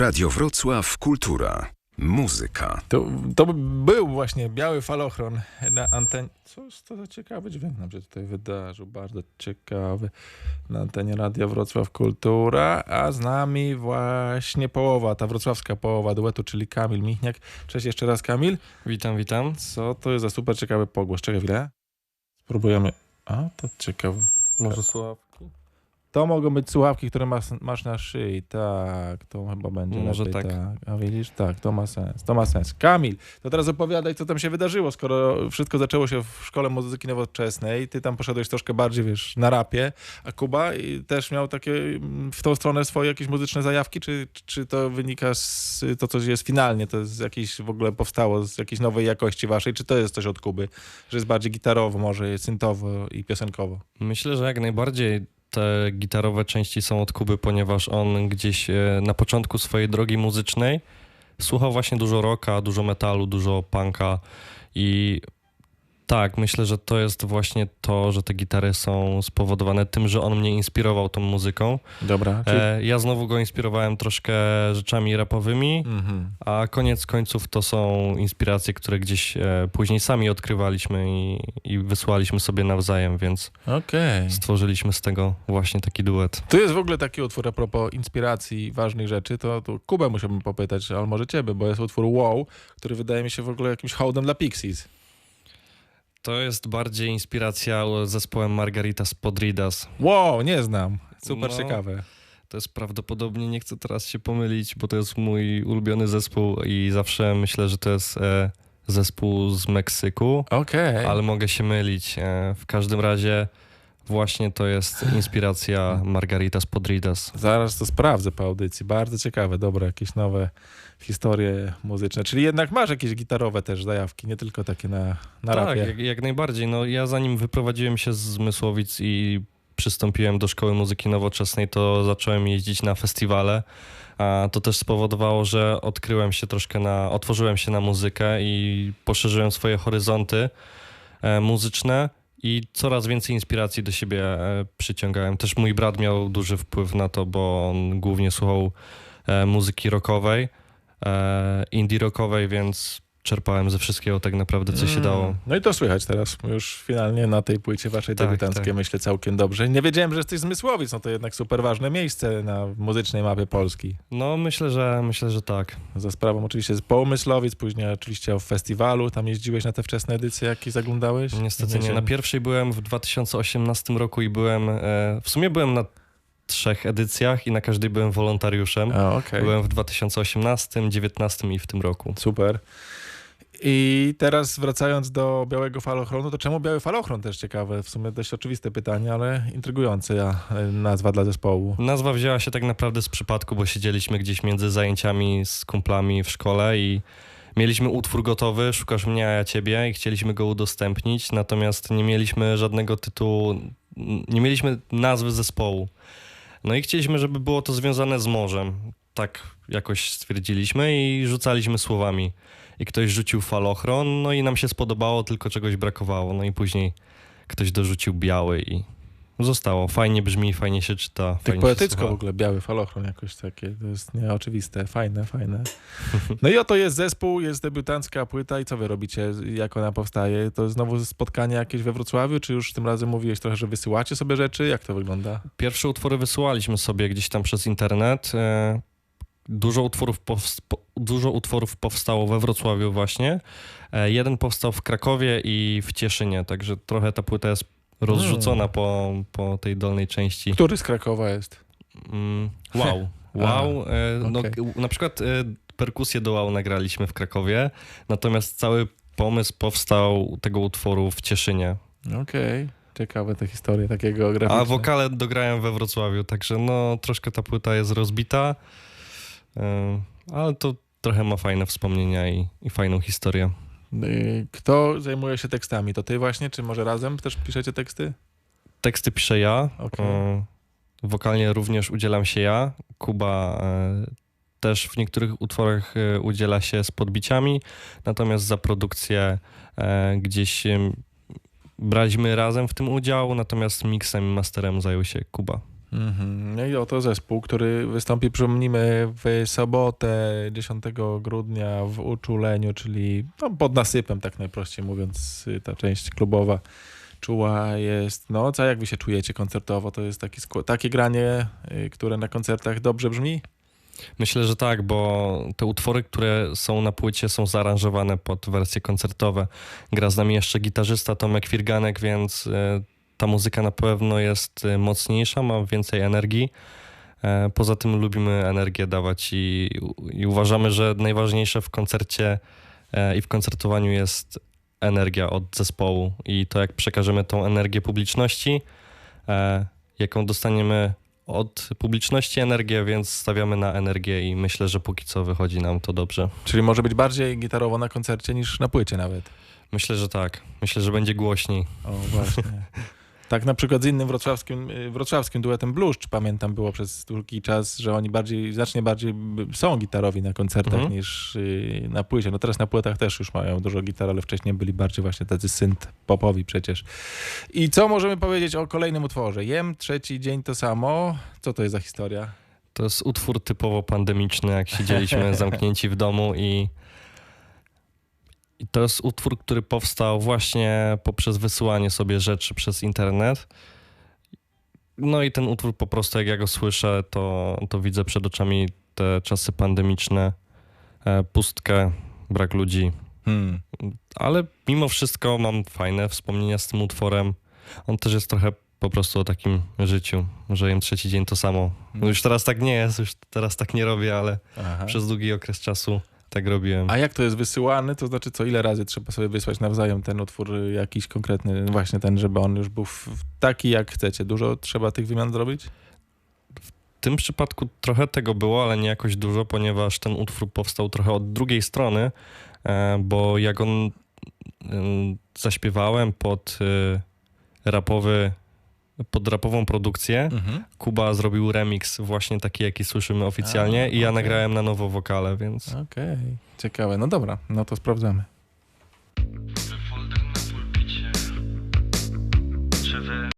Radio Wrocław Kultura. Muzyka. To, to był właśnie biały falochron na antenie. Cóż to za ciekawy dźwięk nam się tutaj wydarzył. Bardzo ciekawy. Na antenie Radia Wrocław Kultura, a z nami właśnie połowa, ta wrocławska połowa duetu, czyli Kamil Michniak. Cześć jeszcze raz Kamil. Witam, witam. Co to jest za super ciekawy pogłos? Czekaj chwilę. Spróbujemy. A, to ciekawe. Może słuchawki? To mogą być słuchawki, które masz, masz na szyi. Tak, to chyba będzie Może lepiej, tak. A widzisz, tak, to ma sens, to ma sens. Kamil, to teraz opowiadaj, co tam się wydarzyło, skoro wszystko zaczęło się w Szkole Muzyki Nowoczesnej, ty tam poszedłeś troszkę bardziej, wiesz, na rapie, a Kuba i też miał takie mm, w tą stronę swoje jakieś muzyczne zajawki, czy, czy to wynika z to, co jest finalnie, to jest jakieś w ogóle powstało z jakiejś nowej jakości waszej, czy to jest coś od Kuby, że jest bardziej gitarowo, może syntowo i piosenkowo? Myślę, że jak najbardziej te gitarowe części są od Kuby, ponieważ on gdzieś e, na początku swojej drogi muzycznej słuchał właśnie dużo rocka, dużo metalu, dużo punka i tak, myślę, że to jest właśnie to, że te gitary są spowodowane tym, że on mnie inspirował tą muzyką. Dobra, czyli... E, ja znowu go inspirowałem troszkę rzeczami rapowymi, Mhm. A koniec końców to są inspiracje, które gdzieś e, później sami odkrywaliśmy i, i wysłaliśmy sobie nawzajem, więc Okej. stworzyliśmy z tego właśnie taki duet. Tu jest w ogóle taki utwór a propos inspiracji ważnych rzeczy, to, to Kubę musiałbym popytać, ale może ciebie, bo jest utwór Wow, który wydaje mi się w ogóle jakimś hołdem dla Pixies. To jest bardziej inspiracja zespołem Margaritas Podridas. Wow, nie znam. Super No. ciekawe. To jest prawdopodobnie, nie chcę teraz się pomylić, bo to jest mój ulubiony zespół i zawsze myślę, że to jest e, zespół z Meksyku, Okej. ale mogę się mylić. E, w każdym razie właśnie to jest inspiracja Margaritas Podridas. Zaraz to sprawdzę po audycji. Bardzo ciekawe, dobre, jakieś nowe historie muzyczne. Czyli jednak masz jakieś gitarowe też zajawki, nie tylko takie na, na tak, rapie. jak, jak najbardziej. No, ja zanim wyprowadziłem się z Zmysłowic i przystąpiłem do Szkoły Muzyki Nowoczesnej, to zacząłem jeździć na festiwale. A to też spowodowało, że odkryłem się troszkę na, otworzyłem się na muzykę i poszerzyłem swoje horyzonty e, muzyczne i coraz więcej inspiracji do siebie e, przyciągałem. Też mój brat miał duży wpływ na to, bo on głównie słuchał e, muzyki rockowej, e, indie rockowej, więc czerpałem ze wszystkiego tak naprawdę, co się Mm. dało. No i to słychać teraz już finalnie na tej płycie waszej Tak, debiutanckiej, tak. myślę, całkiem dobrze. Nie wiedziałem, że jesteś z Mysłowic, no to jednak super ważne miejsce na muzycznej mapie Polski. No myślę, że myślę, że tak. Za sprawą oczywiście zespołu Myslowic, później oczywiście o festiwalu, tam jeździłeś na te wczesne edycje, jakie zaglądałeś? Niestety nie. Na pierwszej byłem w 2018 roku i byłem, e, w sumie byłem na trzech edycjach i na każdej byłem wolontariuszem. A, okej. Byłem w 2018, 2019 i w tym roku. Super. I teraz wracając do białego falochronu, to czemu biały falochron też ciekawe? W sumie dość oczywiste pytanie, ale intrygujące e, nazwa dla zespołu. Nazwa wzięła się tak naprawdę z przypadku, bo siedzieliśmy gdzieś między zajęciami z kumplami w szkole i mieliśmy utwór gotowy, szukasz mnie, a ja ciebie i chcieliśmy go udostępnić, natomiast nie mieliśmy żadnego tytułu, nie mieliśmy nazwy zespołu. No i chcieliśmy, żeby było to związane z morzem. Tak jakoś stwierdziliśmy i rzucaliśmy słowami. I ktoś rzucił falochron, no i nam się spodobało, tylko czegoś brakowało. No i później ktoś dorzucił biały i zostało. Fajnie brzmi, fajnie się czyta. Tak fajnie poetycko w ogóle, biały falochron jakoś takie, to jest nieoczywiste, fajne, fajne. No i oto jest zespół, jest debiutancka płyta i co wy robicie, jak ona powstaje? To znowu spotkanie jakieś we Wrocławiu, czy już tym razem mówiłeś trochę, że wysyłacie sobie rzeczy? Jak to wygląda? Pierwsze utwory wysyłaliśmy sobie gdzieś tam przez internet. Dużo utworów, dużo utworów powstało we Wrocławiu właśnie. E, Jeden powstał w Krakowie i w Cieszynie, także trochę ta płyta jest rozrzucona po, po tej dolnej części. Który z Krakowa jest? Mm, wow. Wow. E, no, g- Na przykład e, perkusję do wow nagraliśmy w Krakowie, natomiast cały pomysł powstał tego utworu w Cieszynie. Okej, ciekawe te historie takiego graficzne. A wokale dograłem we Wrocławiu, także no troszkę ta płyta jest rozbita, ale to trochę ma fajne wspomnienia i, i fajną historię. Y, Kto zajmuje się tekstami? To ty właśnie, czy może razem też piszecie teksty? Teksty piszę ja, Okej. e, wokalnie również udzielam się ja, Kuba e, też w niektórych utworach e, udziela się z podbiciami, natomiast za produkcję e, gdzieś braliśmy razem w tym udział, natomiast miksem i masterem zajął się Kuba. Mhm. No i oto zespół, który wystąpi, przypomnijmy, w sobotę 10 grudnia w Uczuleniu, czyli no, pod nasypem, tak najprościej mówiąc, y, ta część klubowa czuła jest. No, co jak wy się czujecie koncertowo? To jest taki, takie granie, y, które na koncertach dobrze brzmi? Myślę, że tak, bo te utwory, które są na płycie, są zaaranżowane pod wersje koncertowe. Gra z nami jeszcze gitarzysta Tomek Firganek, więc e, ta muzyka na pewno jest e, mocniejsza, ma więcej energii. E, Poza tym lubimy energię dawać i, i uważamy, że najważniejsze w koncercie e, i w koncertowaniu jest energia od zespołu i to, jak przekażemy tą energię publiczności, e, jaką dostaniemy od publiczności energię, więc stawiamy na energię i myślę, że póki co wychodzi nam to dobrze. Czyli może być bardziej gitarowo na koncercie niż na płycie nawet. Myślę, że tak. Myślę, że będzie głośniej. O, właśnie. Tak na przykład z innym wrocławskim, y, wrocławskim duetem Bluszcz, pamiętam, było przez długi czas, że oni bardziej, znacznie bardziej są gitarowi na koncertach Mhm. niż y, na płycie. No teraz na płytach też już mają dużo gitar, ale wcześniej byli bardziej właśnie tacy synth popowi przecież. I co możemy powiedzieć o kolejnym utworze? Jem, trzeci dzień to samo. Co to jest za historia? To jest utwór typowo pandemiczny, jak siedzieliśmy zamknięci w domu i, i to jest utwór, który powstał właśnie poprzez wysyłanie sobie rzeczy przez internet. No i ten utwór po prostu, jak ja go słyszę, to, to widzę przed oczami te czasy pandemiczne, e, pustkę, brak ludzi, Hmm. ale mimo wszystko mam fajne wspomnienia z tym utworem. On też jest trochę po prostu o takim życiu, że jem trzeci dzień to samo. No już teraz tak nie jest, już teraz tak nie robię, ale Aha. przez długi okres czasu tak robiłem. A jak to jest wysyłany? To znaczy, co ile razy trzeba sobie wysłać nawzajem ten utwór y, jakiś konkretny, właśnie ten, żeby on już był taki, jak chcecie. Dużo trzeba tych wymian zrobić? W tym przypadku trochę tego było, ale nie jakoś dużo, ponieważ ten utwór powstał trochę od drugiej strony, e, bo jak on em, zaśpiewałem pod e, rapowy, podrapową produkcję. Mhm. Kuba zrobił remix właśnie taki, jaki słyszymy oficjalnie A, i ja okay. nagrałem na nowo wokale, więc... Okej, okay. ciekawe. No dobra, no to sprawdzamy.